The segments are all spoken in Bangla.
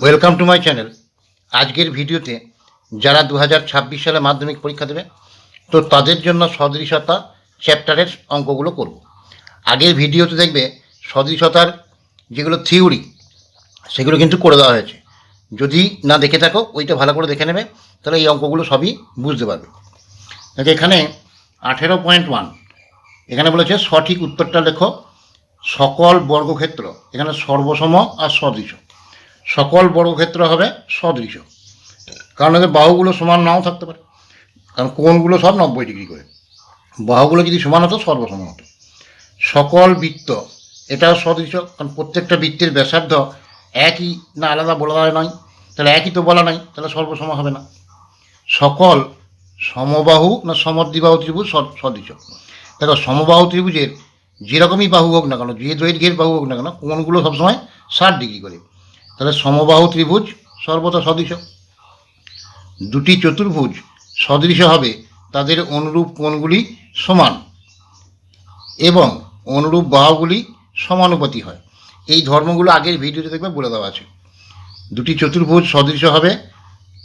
ওয়েলকাম টু মাই চ্যানেল আজকের ভিডিওতে যারা দু সালে মাধ্যমিক পরীক্ষা দেবে, তো তাদের জন্য সদৃশতা চ্যাপ্টারের অঙ্কগুলো করব। আগের ভিডিওতে দেখবে সদৃশতার যেগুলো থিওরি, সেগুলো কিন্তু করে দেওয়া হয়েছে। যদি না দেখে থাকো, ওইটা ভালো করে দেখে নেবে, তাহলে এই অঙ্কগুলো সবই বুঝতে পারবে। দেখো এখানে আঠেরো পয়েন্ট ওয়ান, এখানে বলেছে সঠিক উত্তরটা লেখো, সকল বর্গক্ষেত্র, এখানে সর্বসম আর সদৃশ। সকল বর্গক্ষেত্র হবে সদৃশ। কারণ এদের বাহুগুলো সমান নাও থাকতে পারে। কারণ কোণগুলো সব নব্বই ডিগ্রি করে। বাহুগুলো যদি সমান হতো সর্বসম হতো। সকল বৃত্ত, এটাও সদৃশ, কারণ প্রত্যেকটা বৃত্তের ব্যাসার্ধ একই না আলাদা বলা নয় তাহলে একই তো বলা নাই, তাহলে সর্বসম হবে না। সকল সমবাহু না সমদ্বিবাহু ত্রিভুজ সদৃশ। দেখো, সমবাহু ত্রিভুজের যেরকমই বাহু হোক না কেন, যে দৈর্ঘ্যের বাহু হোক না কেন, কোণগুলো সবসময় ষাট ডিগ্রি করে। তাহলে সমবাহু ত্রিভুজ সর্বদা সদৃশ। দুটি চতুর্ভুজ সদৃশ হবে, তাদের অনুরূপ কোণগুলি সমান এবং অনুরূপ বাহুগুলি সমানুপাতি হয়। এই ধর্মগুলো আগের ভিডিওতে দেখবে বলে দেওয়া আছে। দুটি চতুর্ভুজ সদৃশ হবে,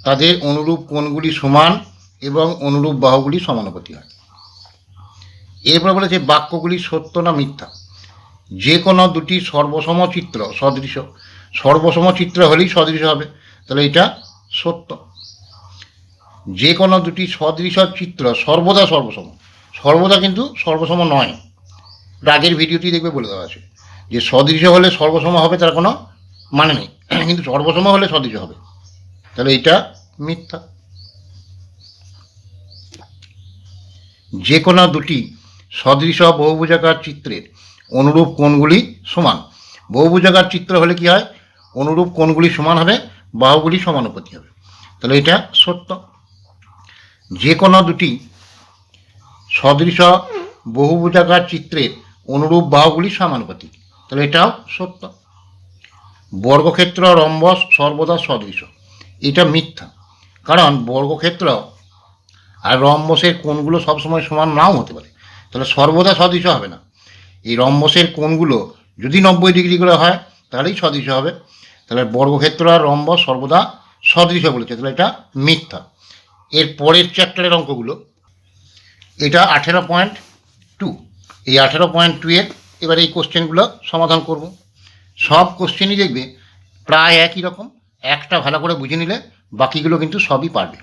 তাদের অনুরূপ কোণগুলি সমান এবং অনুরূপ বাহুগুলি সমানুপাতি হয়। এরপর বলেছে, বাক্যগুলি সত্য না মিথ্যা? যে কোনো দুটি সর্বসম চিত্র সদৃশ। সর্বসম চিত্র হলেই সদৃশ হবে। তাহলে এটা সত্য। যে কোনো দুটি সদৃশ চিত্র সর্বদা সর্বসম। সর্বদা কিন্তু সর্বসম নয়। রাগের ভিডিওটি দেখবে বলে দেওয়া আছে। যে সদৃশ হলে সর্বসম হবে, তার কোনো মানে নেই। কিন্তু সর্বসম হলে সদৃশ হবে। তাহলে এটা মিথ্যা। যে কোনো দুটি সদৃশ বহুভুজাকার চিত্রের অনুরূপ কোণগুলি সমান। বহুভুজাকার চিত্র হলে কি হয়? অনুরূপ কোণগুলি সমান হবে, বাহুগুলি সমানুপাতি হবে। তাহলে এটা সত্য। যে কোনো দুটি সদৃশ বহুভুজাকার চিত্রের অনুরূপ বাহুগুলি সমানুপাতিক। তাহলে এটাও সত্য। বর্গক্ষেত্র রম্বস সর্বদা সদৃশ। এটা মিথ্যা। কারণ বর্গক্ষেত্র আর রম্বসের কোণগুলো সবসময় সমান নাও হতে পারে। তাহলে সর্বদা সদৃশ হবে না। এই রম্বসের কোণগুলো যদি নব্বই ডিগ্রি করে হয়, তাহলেই সদৃশ হবে। তাহলে বর্গক্ষেত্র আর রম্ব সর্বদা সদৃশ বলেছে, তাহলে এটা মিথ্যা। এর পরের চ্যাপ্টারের অঙ্কগুলো, এটা আঠেরো পয়েন্ট টু এই আঠেরো পয়েন্ট টু এর এবার এই কোশ্চেনগুলো সমাধান করব। সব কোশ্চেনই দেখবে প্রায় একই রকম, একটা ভালো করে বুঝে নিলে বাকিগুলো কিন্তু সবই পারবে।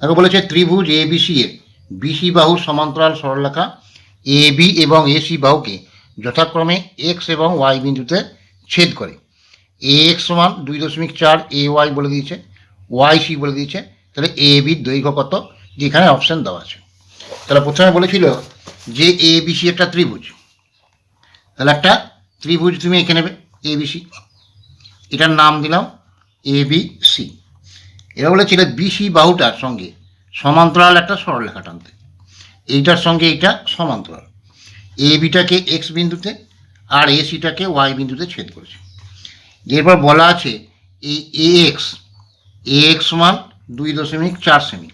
দেখো বলেছে ত্রিভুজ এ বিসি এর বিসি বাহুর সমান্তরাল সরলরেখা এ বি এবং এসি বাহুকে যথাক্রমে এক্স এবং ওয়াই বিন্দুতে ছেদ করে। এ এক্স সমান দুই দশমিক চার এ ওয়াই বলে দিয়েছে ওয়াই সি বলে দিয়েছে, তাহলে এ বির দৈর্ঘ্য কত? যেখানে অপশান দেওয়া আছে। তাহলে প্রথমে বলেছিল যে এ বিসি একটা ত্রিভুজ। তাহলে একটা ত্রিভুজ তুমি এঁকে নেবে এ বিসি এটার নাম দিলাম এ বি সি এরা বলেছিল বিসি বাহুটার সঙ্গে সমান্তরাল একটা সরলরেখা টানতে। এইটার সঙ্গে এইটা সমান্তরাল। এ বিটাকে এক্স বিন্দুতে, আর এ সিটাকে ওয়াই বিন্দুতে ছেদ করেছে। এরপর বলা আছে এই এ এক্স এ এক্স সমান দুই দশমিক চার সেমি।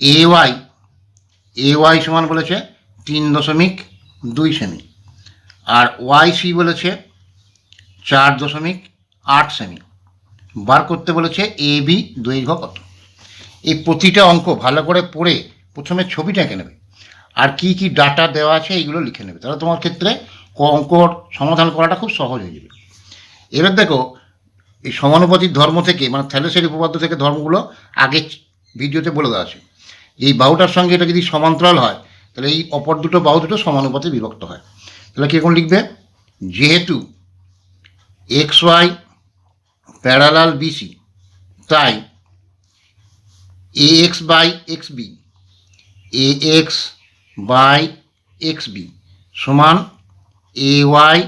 এ ওয়াই এ ওয়াই সমান বলেছে তিন দশমিক দুই সেমি। আর ওয়াই সি বলেছে চার দশমিক আট সেমি। বার করতে বলেছে এ বি দৈর্ঘ্য কত। এই প্রতিটা অঙ্ক ভালো করে পড়ে প্রথমে ছবিটা এঁকে নেবে। আর কি কি ডাটা দেওয়া আছে এইগুলো লিখে নেবে। তাহলে তোমার ক্ষেত্রে অঙ্কর সমাধান করাটা খুব সহজ হয়ে যাবে। এবার দেখো, এই সমানুপাতিক ধর্ম থেকে মানে থ্যালেসের উপপাদ্য থেকে ধর্মগুলো আগে ভিডিওতে বলে দেওয়া আছে। এই বাহুটার সঙ্গে এটা যদি সমান্তরাল হয়, তাহলে এই অপর দুটো বাহু দুটো সমানুপাতে বিভক্ত হয়। তাহলে কীরকম লিখবে? যেহেতু এক্স ওয়াই প্যারালাল বিসি, তাই A X by X B, A X by X B সমান A Y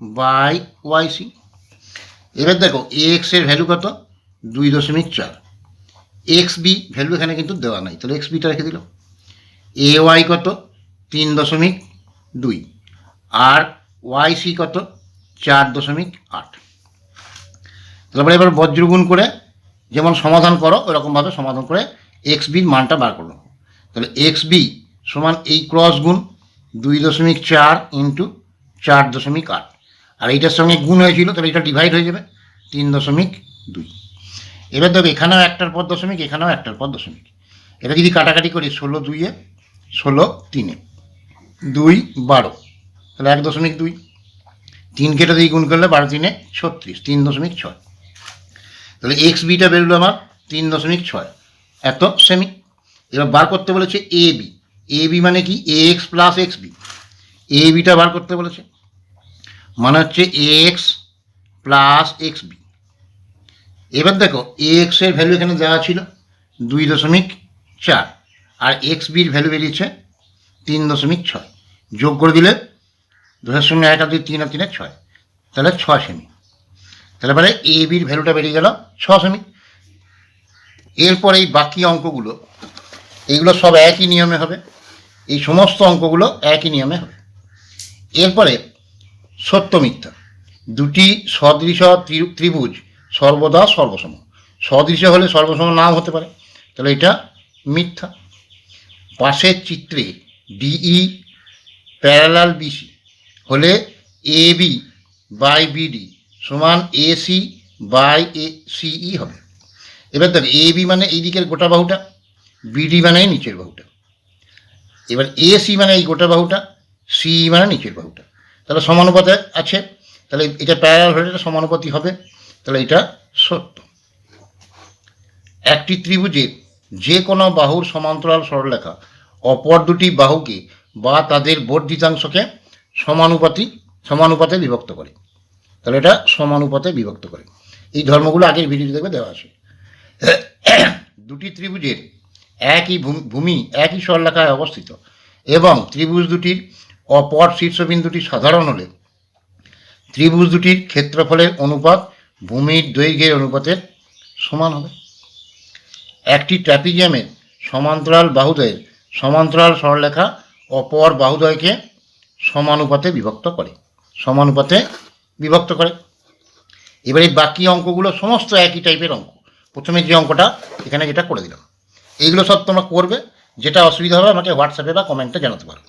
by Y C এবার দেখো এ এক্সের ভ্যালু কত? দুই দশমিক চার। এক্স বি ভ্যালু এখানে কিন্তু দেওয়া নাই। তাহলে এক্স বিটা রেখে দিল এ ওয়াই কত? তিন দশমিক দুই। আর ওয়াই সি কত? চার দশমিক আট। তারপরে এবার বজ্রগুণ করে যেমন সমাধান করো ওরকমভাবে সমাধান করে এক্স বির মানটা বার করো তাহলে এক্স বি সমান এই ক্রস গুণ দুই দশমিক চার ইন্টু চার দশমিক আট। আর এইটার সঙ্গে গুণ হয়েছিল, তাহলে এটা ডিভাইড হয়ে যাবে তিন দশমিক দুই। এবার দেখো, এখানেও একটার পর দশমিক, এখানেও একটার পর দশমিক। এটা যদি কাটাকাটি করি, ষোলো দুইয়ে, ষোলো তিনে, দুই বারো, তাহলে এক দশমিক দুই। তিন কেটে দিয়ে গুণ করলে বারো তিনে ছত্রিশ, তিন দশমিক ছয়। তাহলে এক্স বিটা বেরোলো আমার তিন দশমিক ছয়। এত সেমি এবার বার করতে বলেছে এ বি এ বি মানে কি? A X plus X B A beta বার করতে বলেছে। মানে হচ্ছে এক্স প্লাস এক্স বি এবার দেখো এ এক্সের ভ্যালু এখানে দেওয়া ছিল দুই দশমিক চার, আর এক্স বির ভ্যালু বেরিয়েছে তিন দশমিক ছয়। যোগ করে দিলে দশের শূন্য এক আর দুই তিন আর তিনে ছয়। তাহলে ছ সেমি। তাহলে পরে এ বির ভ্যালুটা বেরিয়ে গেল ছ সেমি। এরপর এই বাকি অঙ্কগুলো এইগুলো সব একই নিয়মে হবে। এই সমস্ত অঙ্কগুলো একই নিয়মে হবে। এরপরে সত্য মিথ্যা। দুটি সদৃশ ত্রিভুজ সর্বদা সর্বসম। সদৃশ হলে সর্বসম নাম হতে পারে। তাহলে এটা মিথ্যা। পাশের চিত্রে ডিই প্যারালাল বিসি হলে এ বি বাই বিডি সমান এসি বাই এ সিই হবে। এবার দেখ, এ বি মানে এই দিকের গোটা বাহুটা বিডি মানে নিচের বাহুটা। এবার এসি মানে এই গোটা বাহুটা সি মানে নিচের বাহুটা তাহলে সমানুপাতে আছে। তাহলে এটা প্যারাল হলে এটা সমানুপাতি হবে। তাহলে এটা সত্য। একটি ত্রিভুজের যে কোনো বাহুর সমান্তরাল সরলরেখা অপর দুটি বাহুকে বা তাদের বর্ধিতাংশকে সমানুপাতি, সমানুপাতে বিভক্ত করে। তাহলে এটা সমানুপাতে বিভক্ত করে। এই ধর্মগুলো আগের ভিডিওতে দেখবে দেওয়া আছে। দুটি ত্রিভুজের একই ভূমি- একই সরলরেখায় অবস্থিত এবং ত্রিভুজ দুটির অপর শীর্ষবিন্দুটি সাধারণ হলে ত্রিভুজ দুটির ক্ষেত্রফলের অনুপাত ভূমির দৈর্ঘ্যের অনুপাতের সমান হবে। একটি ট্র্যাপিজিয়ামের সমান্তরাল বাহুদয়ের সমান্তরাল সরলরেখা অপর বাহুদয়কে সমানুপাতে বিভক্ত করে, সমানুপাতে বিভক্ত করে। এবারে বাকি অঙ্কগুলো সমস্ত একই টাইপের অঙ্ক। প্রথমে যে অঙ্কটা, এখানে যেটা করে দিলাম। এইগুলো সব তোমরা করবে, যেটা অসুবিধা হবে আমাকে হোয়াটসঅ্যাপে বা কমেন্টে জানাতে পারো।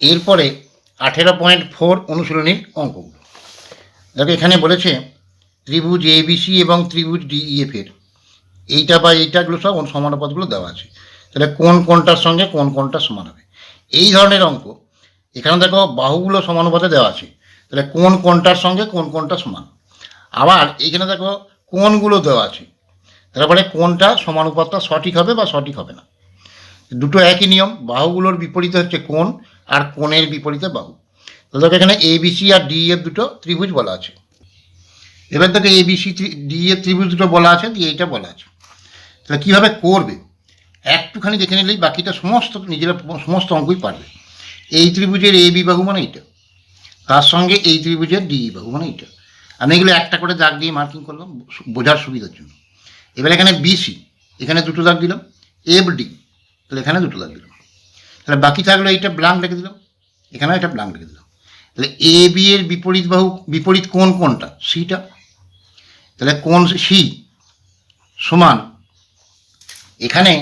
এরপরে আঠেরো পয়েন্ট ফোর অনুশীলনীর অঙ্কগুলো। দেখো এখানে বলেছে ত্রিভুজ এবিসি এবং ত্রিভুজ ডিইএফ এর। এইটা বা এইটাগুলো সব সমানুপাতগুলো দেওয়া আছে। তাহলে কোন কোনটার সঙ্গে কোন কোনটা সমান হবে? এই ধরনের অঙ্ক এখানে দেখো বাহুগুলো সমানুপাতে দেওয়া আছে। তাহলে কোন কোনটার সঙ্গে কোন কোনটা সমান? আবার এখানে দেখো কোনগুলো দেওয়া আছে। তারপরে কোনটা সমানুপাতটা সঠিক হবে বা সঠিক হবে না। দুটো একই নিয়ম, বাহুগুলোর বিপরীতে হচ্ছে কোন আর কোণের বিপরীতে বাহু। তাহলে দেখো এখানে এবিসি আর ডি এর দুটো ত্রিভুজ বলা আছে। এবার দেখো এবিসি ডি এর ত্রিভুজ দুটো বলা আছে, দিয়ে এইটা বলা আছে। তাহলে কীভাবে করবে? একটুখানি দেখে নিলেই বাকিটা সমস্ত নিজেরা সমস্ত অঙ্কই পারবে। এই ত্রিভুজের এ বি বাহু মানে এইটা তার সঙ্গে এই ত্রিভুজের ডি বাহু মানে এইটা আমি এগুলো একটা করে দাগ দিয়ে মার্কিং করলাম, বোঝার সুবিধার জন্য। এবার এখানে বিসি এখানে দুটো দাগ দিলাম এফ ডি তাহলে এখানে দুটো দাগ দিলাম। তাহলে বাকি থাকল এইটা ব্লাঙ্ক রেখে দিলাম এখানে এটা ব্লাঙ্ক রেখে দিলাম তাহলে এ বি এর বিপরীত বাহু, বিপরীত কোন কোনটা সিটা তাহলে কোন সি সমান এখানে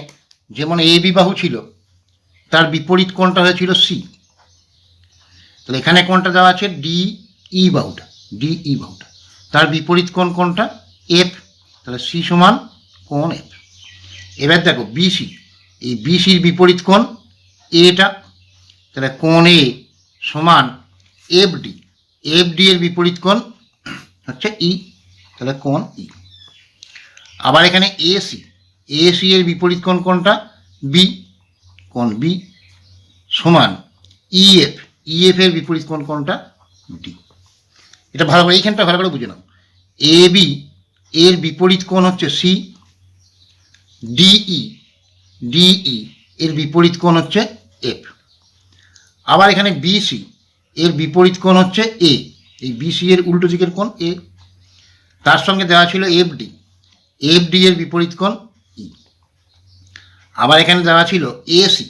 যেমন এ বি বাহু ছিল, তার বিপরীত কোনটা হয়েছিল সি তাহলে এখানে কোনটা দেওয়া আছে ডি ই বাহুটা। ডি ই বাহুটা। তার বিপরীত কোন কোনটা এফ তাহলে সি সমান কোন এফ এবার দেখো বিসি এই বিসির বিপরীত কোণ এটা, তাহলে কোণ এ সমান এফ ডি এফ ডি এর বিপরীত কোণ হচ্ছে ই তাহলে কোণ ই আবার এখানে এসি এসি এর বিপরীত কোণ কোনটা বি কোণ বি সমান ইএফ ইএফ এর বিপরীত কোণ কোনটা ডি এটা ভালো করে, এইখানটা ভালো করে বুঝে নাও। এ বি এর বিপরীত কোণ হচ্ছে সি ডিই ডিই এর বিপরীত কোণ হচ্ছে এফ আবার এখানে বিসি এর বিপরীত কোণ হচ্ছে এ এই বিসি এর উল্টো দিকের কোণ এ তার সঙ্গে দেওয়া ছিল এফ ডি এফ ডি এর বিপরীত কোণ ই আবার এখানে দেওয়া ছিল এসি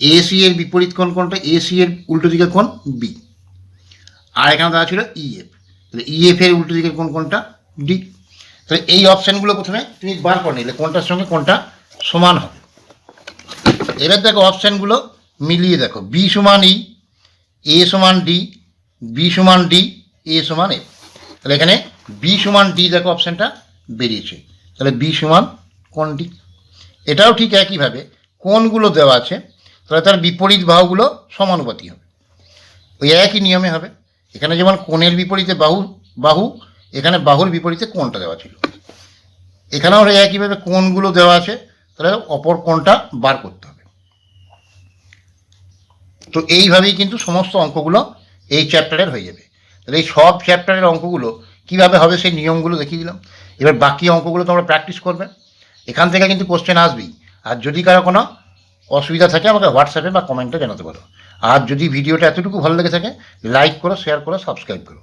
এসি এর বিপরীত কোণ কোনটা এসি এর উল্টো দিকের কোণ বি আর এখানে দেওয়া ছিল ইএফ তাহলে ইএফ এর উল্টো দিকের কোণ কোনটা ডি তাহলে এই অপশানগুলো প্রথমে তুমি বার করে নিলে কোনটার সঙ্গে কোনটা সমান হবে। এবার দেখো অপশানগুলো মিলিয়ে দেখো। বি সমান ই এ সমান ডি বি সমান ডি এ সমান এ তাহলে এখানে বি সমান ডি দেখো অপশানটা বেরিয়েছে। তাহলে বি সমান কোন ডি এটাও ঠিক একইভাবে কোনগুলো দেওয়া আছে, তাহলে তার বিপরীত বাহুগুলো সমানুপাতি হবে। ওই একই নিয়মে হবে। এখানে যেমন কোণের বিপরীতে বাহু বাহু, এখানে বাহুর বিপরীতে কোণটা দেওয়া ছিল। এখানেও একইভাবে কোণগুলো দেওয়া আছে। তাহলে অপর কোণটা বার করতে হবে। তো এইভাবেই কিন্তু সমস্ত অঙ্কগুলো এই চ্যাপ্টারের হয়ে যাবে। তাহলে এই সব চ্যাপ্টারের অঙ্কগুলো কীভাবে হবে সেই নিয়মগুলো দেখিয়ে দিলাম। এবার বাকি অঙ্কগুলো তোমরা প্র্যাকটিস করবে। এখান থেকে কিন্তু কোশ্চেন আসবেই। আর যদি কারও কোনো অসুবিধা থাকে, আমাকে হোয়াটসঅ্যাপে বা কমেন্টে জানাতে পারো। আর যদি ভিডিওটা এতটুকু ভালো লেগে থাকে লাইক করো শেয়ার করো সাবস্ক্রাইব করো।